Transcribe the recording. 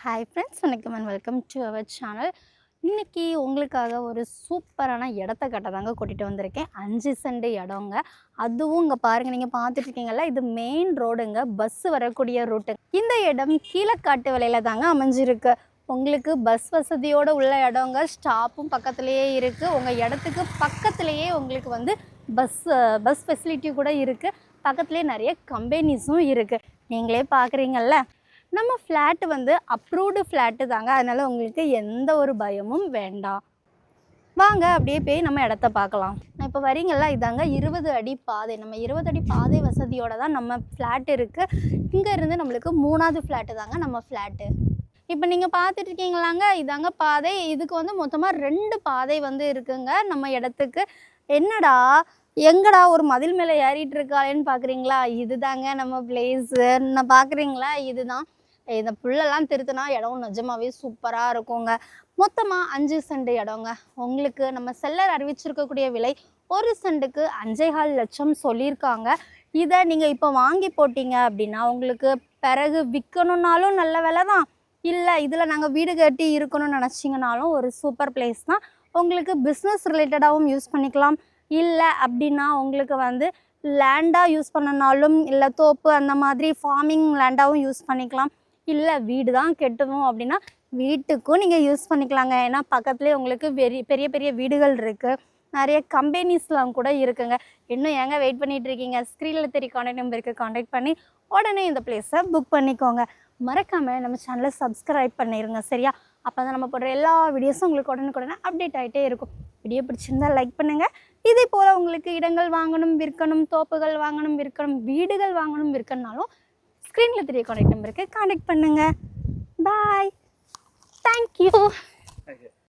Hi friends வணக்கம் and welcome to our channel இன்றைக்கி உங்களுக்காக ஒரு சூப்பரான இடத்த கட்ட தாங்க கூட்டிகிட்டு வந்திருக்கேன். அஞ்சு செண்டு இடங்க. அதுவும் இங்கே பாருங்கள் நீங்கள் பார்த்துட்டு இது மெயின் ரோடுங்க பஸ் வரக்கூடிய ரூட்டு இந்த இடம் கீழக்காட்டு விலையில தாங்க அமைஞ்சிருக்கு. உங்களுக்கு பஸ் வசதியோடு உள்ள இடங்க ஸ்டாப்பும் பக்கத்துலேயே இருக்குது உங்கள் இடத்துக்கு பக்கத்துலேயே உங்களுக்கு வந்து பஸ் பஸ் ஃபெசிலிட்டி கூட இருக்குது பக்கத்துலேயே நிறைய கம்பெனிஸும் இருக்குது நீங்களே பார்க்குறீங்கள்ல நம்ம ஃப்ளாட்டு வந்து அப்ரூவ்டு ஃப்ளாட்டு தாங்க. அதனால் உங்களுக்கு எந்த ஒரு பயமும் வேண்டாம். வாங்க அப்படியே போய் நம்ம இடத்த பார்க்கலாம். நான் இப்போ வரீங்களா இதாங்க இருபது அடி பாதை. நம்ம இருபது அடி பாதை வசதியோட தான் நம்ம ஃப்ளாட் இருக்குது இங்கே இருந்து நம்மளுக்கு மூணாவது ஃப்ளாட்டு தாங்க நம்ம ஃப்ளாட்டு இப்போ நீங்கள் பார்த்துட்டு இருக்கீங்களாங்க இதாங்க பாதை. இதுக்கு வந்து மொத்தமாக ரெண்டு பாதை வந்து இருக்குங்க நம்ம இடத்துக்கு. என்னடா எங்கடா ஒரு மதில் மேலே ஏறிட்டு இருக்காளேன்னு பார்க்குறீங்களா இதுதாங்க நம்ம பிளேஸு நான் பார்க்குறீங்களா இதுதான். இந்த புல்லெல்லாம் திருத்தினா இடம் நிஜமாவே சூப்பராக இருக்குங்க. மொத்தமாக அஞ்சு சென்ட் இடங்க. உங்களுக்கு நம்ம செல்லர் அறிவிச்சிருக்கக்கூடிய விலை ஒரு செண்டுக்கு அஞ்சேகால் லட்சம் சொல்லியிருக்காங்க. இதை நீங்கள் இப்போ வாங்கி போட்டீங்க அப்படின்னா உங்களுக்கு பிறகு விற்கணுன்னாலும் நல்ல விலை தான். இல்லை இதில் நாங்கள் வீடு கட்டி இருக்கணும்னு நினச்சிங்கனாலும் ஒரு சூப்பர் பிளேஸ் தான். உங்களுக்கு பிஸ்னஸ் ரிலேட்டடாகவும் யூஸ் பண்ணிக்கலாம். இல்லை அப்படின்னா உங்களுக்கு வந்து லேண்டாக யூஸ் பண்ணனாலும் இல்லை தோப்பு அந்த மாதிரி ஃபார்மிங் லேண்டாகவும் யூஸ் பண்ணிக்கலாம். இல்லை வீடு தான் கெட்டணும் அப்படின்னா வீட்டுக்கும் நீங்கள் யூஸ் பண்ணிக்கலாங்க. ஏன்னா பக்கத்துலேயே உங்களுக்கு பெரிய பெரிய பெரிய வீடுகள் இருக்குது நிறைய கம்பெனிஸ்லாம் கூட இருக்குங்க. இன்னும் ஏங்க வெயிட் பண்ணிகிட்டு இருக்கீங்க? ஸ்க்ரீனில் தெரிய காண்டாக்ட் நம்பருக்கு காண்டாக்ட் பண்ணி உடனே இந்த பிளேஸை புக் பண்ணிக்கோங்க. மறக்காமல் நம்ம சேனலை சப்ஸ்கிரைப் பண்ணிடுங்க சரியா? அப்போ தான் நம்ம போடுற எல்லா வீடியோஸும் உங்களுக்கு உடனுக்குடனே அப்டேட் ஆகிட்டே இருக்கும். வீடியோ பிடிச்சிருந்தா லைக் பண்ணுங்கள் இதே போல் உங்களுக்கு இடங்கள் வாங்கணும் விற்கணும் தோப்புகள் வாங்கணும் விற்கணும் வீடுகள் வாங்கணும் விற்கணும்னாலும் ஸ்க்ரீனில் தெரிய காண்டாக்ட் நம்பருக்கு காண்டாக்ட் பண்ணுங்கள் பாய் தேங்க்யூ